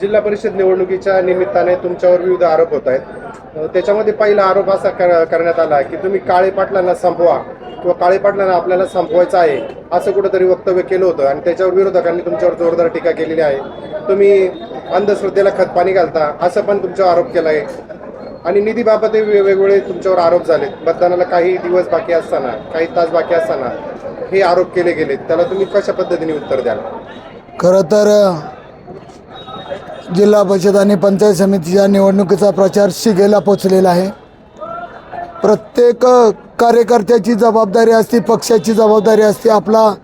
जिल्हा परिषद निवडणुकीच्या निमित्ताने तुमच्यावर विविध आरोप होत आहेत. त्याच्यामध्ये पहिला आरोप असा करण्यात आला की तुम्ही काळे पाटलांना संपवा किंवा काळे पाटलांना आपल्याला संपवायचं आहे असं कुठंतरी वक्तव्य केलं होतं आणि त्याच्यावर विरोधकांनी तुमच्यावर जोरदार टीका केलेली आहे. तुम्ही अंधश्रद्धेला खतपाणी घालता असं पण तुमच्यावर आरोप केला आहे आणि निधीबाबतही वेगवेगळे तुमच्यावर आरोप झाले मतदानाला काही दिवस बाकी असताना काही तास बाकी असताना हे आरोप केले गेले त्याला तुम्ही कशा पद्धतीने उत्तर द्याल? खरं तर जिल्हा परिषद आणि पंचायत समितीच्या निवडणुकीचा प्रचार शिगेला पोचलेला आहे. प्रत्येक कार्यकर्त्याची जबाबदारी असते पक्षाची जबाबदारी असते आपला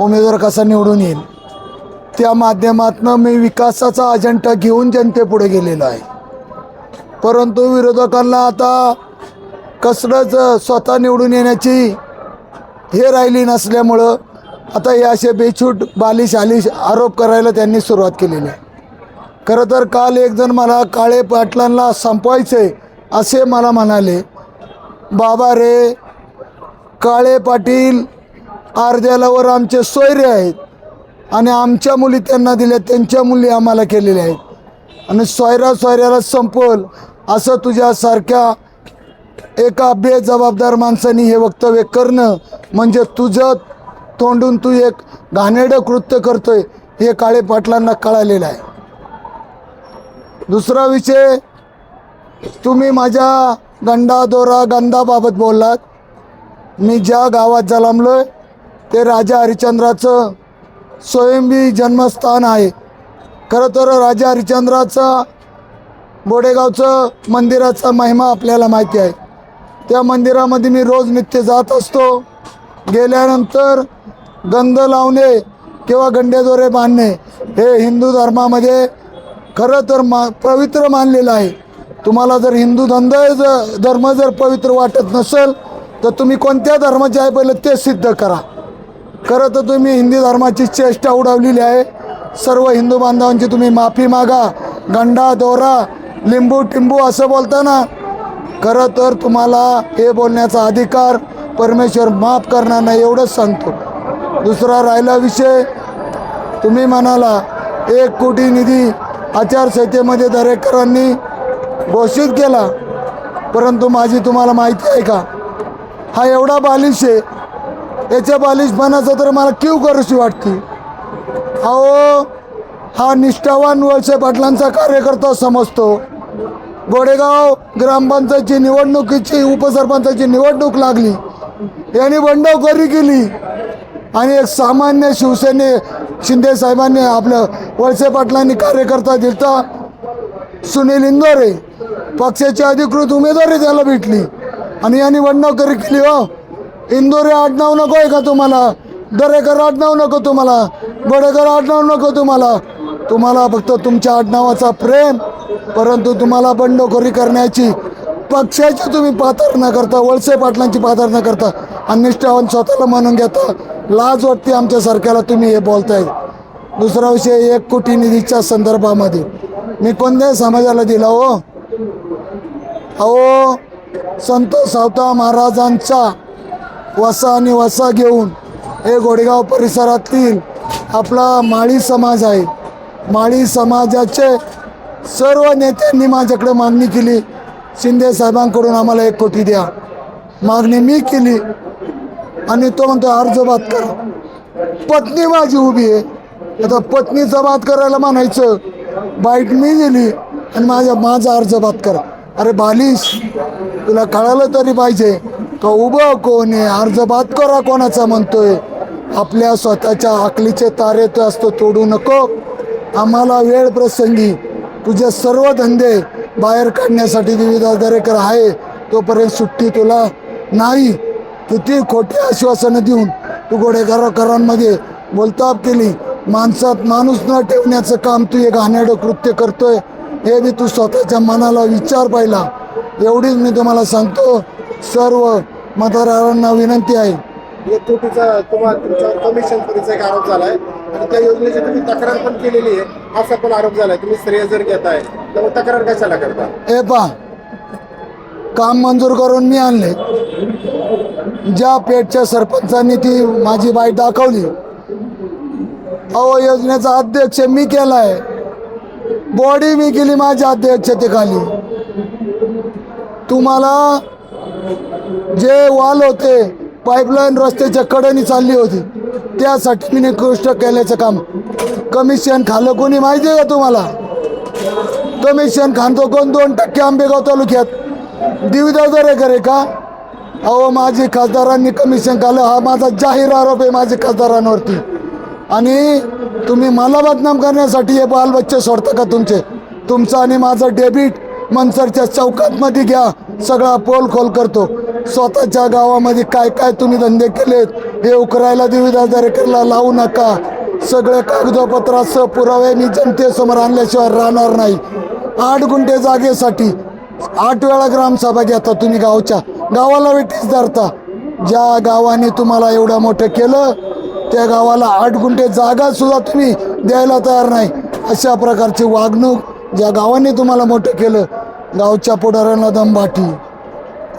उमेदवार कसा निवडून येईल? त्या माध्यमातनं मी विकासाचा अजेंडा घेऊन जनतेपुढे गेलेलो आहे. परंतु विरोधकांना आता कसलंच स्वतः निवडून येण्याची हे राहिली नसल्यामुळं आता हे असे बेछूट बालिश आलिश आरोप करायला त्यांनी सुरुवात केलेली आहे. खरं तर काल एक जण मला काळे पाटलांना संपवायचे असे मला म्हणाले. बाबा रे काळे पाटील अर्ध्यालावर आमचे सोयरे आहेत आणि आमच्या मुली त्यांना दिल्या त्यांच्या मुली आम्हाला केलेल्या आहेत. आणि सोयरा सोयऱ्याला संपवल असं तुझ्यासारख्या एका बेजबाबदार माणसाने हे वक्तव्य करणं म्हणजे तुझं तोंडून तू एक घाणेरडं कृत्य करतोय हे काळे पाटलांना कळालेलं आहे. दुसरा विषय तुम्ही माझ्या गंडा दोरा गंधाबाबत बोललात. मी ज्या गावात जन्मलोय ते राजा हरिश्चंद्राचं स्वयंबी जन्मस्थान आहे. खरं तर राजा हरिश्चंद्राचा बोडेगावचं मंदिराचा महिमा आपल्याला माहिती आहे. त्या मंदिरामध्ये मी रोज नित्य जात असतो. गेल्यानंतर गंध लावणे किंवा गंडेदोरे बांधणे हे हिंदू धर्मामध्ये खरं तर मा पवित्र मानलेलं आहे. तुम्हाला जर हिंदू धंद जर धर्म जर पवित्र वाटत नसेल तर तुम्ही कोणत्या धर्माचे आहे पहिलं ते सिद्ध करा. खरं तर तुम्ही हिंदी धर्माची चेष्टा उडवलेली आहे. सर्व हिंदू बांधवांची तुम्ही माफी मागा. गंडा दोरा लिंबू टिंबू असं बोलताना खरं तर तुम्हाला हे बोलण्याचा अधिकार परमेश्वर माफ करणार नाही एवढंच सांगतो. दुसरा राहिला विषय. तुम्ही म्हणाला एक कोटी निधी आचारसंहितेमध्ये दरेकरांनी घोषित केला परंतु माझी तुम्हाला माहिती आहे का? हा एवढा बालिश आहे याच्या बालिशपणाचं तर मला क्यू करूशी वाटते. अहो हा निष्ठावान वळसे पाटलांचा कार्यकर्ता समजतो. गोडेगाव ग्रामपंचायतची निवडणुकीची उपसरपंचाची निवडणूक लागली. यांनी बंडखोरी केली. आणि एक सामान्य शिवसेने शिंदे साहेबांनी आपलं वळसे पाटलांनी कार्यकर्ता दिलता सुनील इंदोरे. पक्षाची अधिकृत उमेदवारी त्याला भेटली. आणि यांनी वडनोकरी केली हो. इंदोरे आडनाव नको आहे का तुम्हाला? दरेकर आडनाव नको तुम्हाला. गोडेकर आडनाव नको तुम्हाला. तुम्हाला फक्त तुमच्या आडनावाचा प्रेम परंतु तुम्हाला बंडखोरी करण्याची पक्षाची तुम्ही पातर न करता वळसे पाटलांची पातर न करता आणि निष्ठावान स्वतःला म्हणून घेता. लाज वाटते आमच्या सरकारला तुम्ही हे बोलताय. दुसरा विषय एक कोटी निधीच्या संदर्भामध्ये. मी कोणत्याही समाजाला दिला हो. अहो संत सावता महाराजांचा वसा आणि वसा घेऊन हे गोडेगाव परिसरातील आपला माळी समाज आहे. माळी समाजाचे सर्व नेत्यांनी माझ्याकडे मागणी केली. शिंदे साहेबांकडून आम्हाला एक कोटी द्या. मागणी मी केली. आणि तो म्हणतो अर्ज बात करा. पत्नी माझी उभी आहे. आता पत्नीचा बात करायला म्हणायचं बाईट मी दिली आणि माझ्या माझा अर्ज बात करा. अरे बालिश तुला कळालं तरी पाहिजे. का उभं कोण आहे? अर्ज बात करा कोणाचा म्हणतोय. आपल्या स्वतःच्या आकलीचे तारे तो असतो तोडू नको. आम्हाला वेळ प्रसंगी तुझे सर्व धंदे बाहेर काढण्यासाठी विविध दरेकर आहे. तोपर्यंत सुट्टी तुला नाही. किती खोटी आश्वासनं देऊन तू गोडेकरांमध्ये बोलताप केली. माणसात माणूस न ठेवण्याचं काम तू एक घाणेरडं कृत्य करतोय हे बी तू स्वतःच्या मनाला विचार पाहिला. एवढीच मी तुम्हाला सांगतो सर्व मतदारांना विनंती आहे. तुम्हाला तुमच्यावर कमिशन एक आरोप झालाय. आणि त्या योजनेची तुम्ही तक्रार पण केलेली आहे. असा पण आरोप झालाय. तुम्ही श्रेय जर घेताय तर मग तक्रार कशाला करता? हे पा काम मंजूर करून मी आणले. ज्या पेठच्या सरपंचांनी ती माझी बाईट दाखवली. अहो योजनेचा अध्यक्ष मी केला आहे बॉडी मी केली माझ्या अध्यक्षतेखाली. तुम्हाला जे वाल होते पाईपलाईन रस्त्याच्या कडेने चालली होती त्यासाठी मी निकृष्ट केल्याचं काम. कमिशन खाल्लं कोणी माहिती आहे का तुम्हाला? कमिशन खातो कोण? दोन टक्के आंबेगाव तालुक्यात. दिवदादर आहे का? अहो माझी खासदारांनी कमिशन खाल्लं हा माझा जाहीर आरोप आहे माझ्या खासदारांवरती. आणि तुम्ही मला बदनाम करण्यासाठी हे बालबच्चे सोडता का तुमचे? तुमचं आणि माझं डेबिट मनसरच्या चौकातमध्ये घ्या. सगळा पोल खोल करतो. स्वतःच्या गावामध्ये काय काय तुम्ही धंदे केलेत हे उकरायला देवीदारेकरला लावू नका. सगळे कागदोपत्रासह पुरावे मी जनतेसमोर आणल्याशिवाय राहणार नाही. आठ गुंठे जागेसाठी आठ वेळा ग्रामसभा घेता तुम्ही गावच्या. गावाला विटीस धरता. ज्या गावाने तुम्हाला एवढं मोठं केलं त्या गावाला आठ गुंठे जागा सुद्धा तुम्ही द्यायला तयार नाही. अशा प्रकारची वागणूक ज्या गावाने तुम्हाला मोठं केलं गावच्या पुढाऱ्यांना दमबाटी.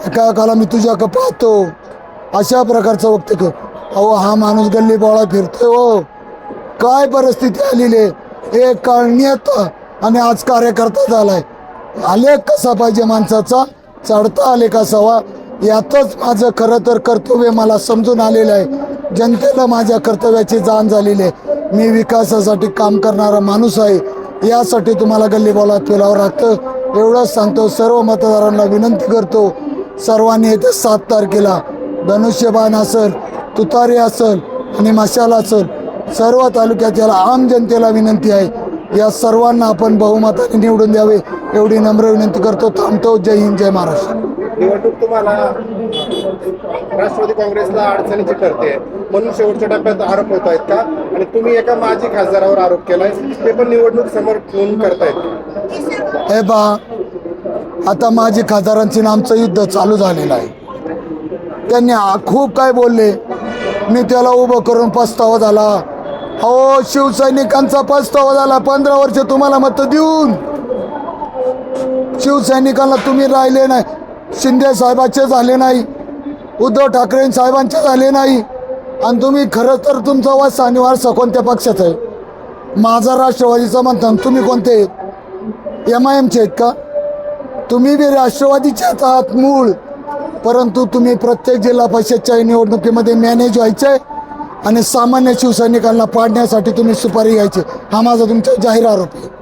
एका काला मी तुझ्याकडं पाहतो. अशा प्रकारचं वक्तव्य अहो हा माणूस गल्ली बोळा फिरतोय हो. काय परिस्थिती आलेली आहे? एक काळ नियत आणि आज कार्यकर्ता झालाय. आलेख कसा पाहिजे माणसाचा? चढता आलेख असावा. यातच माझं खरं तर कर्तव्य मला समजून आलेलं आहे. जनतेला माझ्या कर्तव्याची जाण झालेली आहे. मी विकासासाठी काम करणारा माणूस आहे. यासाठी तुम्हाला गल्ली बोलात फिरावं लागतं. एवढंच सांगतो सर्व मतदारांना विनंती करतो. सर्वांनी येते सात तारखेला धनुष्यबाण असेल तुतारी असेल आणि मशाल असेल सर्व तालुक्याच्या आम जनतेला विनंती आहे. या सर्वांना आपण बहुमताने निवडून द्यावे एवढी नम्र विनंती करतो. थांबतो. जय हिंद जय महाराष्ट्र. निवडणूक तुम्हाला राष्ट्रवादी काँग्रेसला अडचणीची ठरते. म्हणून शेवटच्या टप्प्यात आरोप होत आहेत का? आणि तुम्ही एका माजी खासदारावर आरोप केलाय. ते पण निवडणूक समोर ठेवून करतायत. हे बा आता माझी खासदारांची नामचं आमचं युद्ध चालू झालेलं आहे. त्यांनी खूप काय बोलले. मी त्याला उभं करून पस्तावा झाला. हो शिवसैनिकांचा पस्तावा झाला. पंधरा वर्ष तुम्हाला मत देऊन. शिवसैनिकांना तुम्ही राहिले नाही. शिंदे साहेबाचे झाले नाही उद्धव ठाकरे साहेबांचे झाले नाही. आणि तुम्ही खरं तर तुमचा वाद शनिवार वारसा कोणत्या पक्षाचा आहे. माझा राष्ट्रवादीचा म्हणता तुम्ही कोणते एम आय एमचे आहेत का? तुम्ही बी राष्ट्रवादीचे आहात मूळ. परंतु तुम्ही प्रत्येक जिल्हा परिषदच्या निवडणुकीमध्ये मॅनेज व्हायचे आणि सामान्य शिवसैनिकांना पाडण्यासाठी तुम्ही सुपारी घ्यायची. हा माझा तुमचा जाहीर आरोप आहे.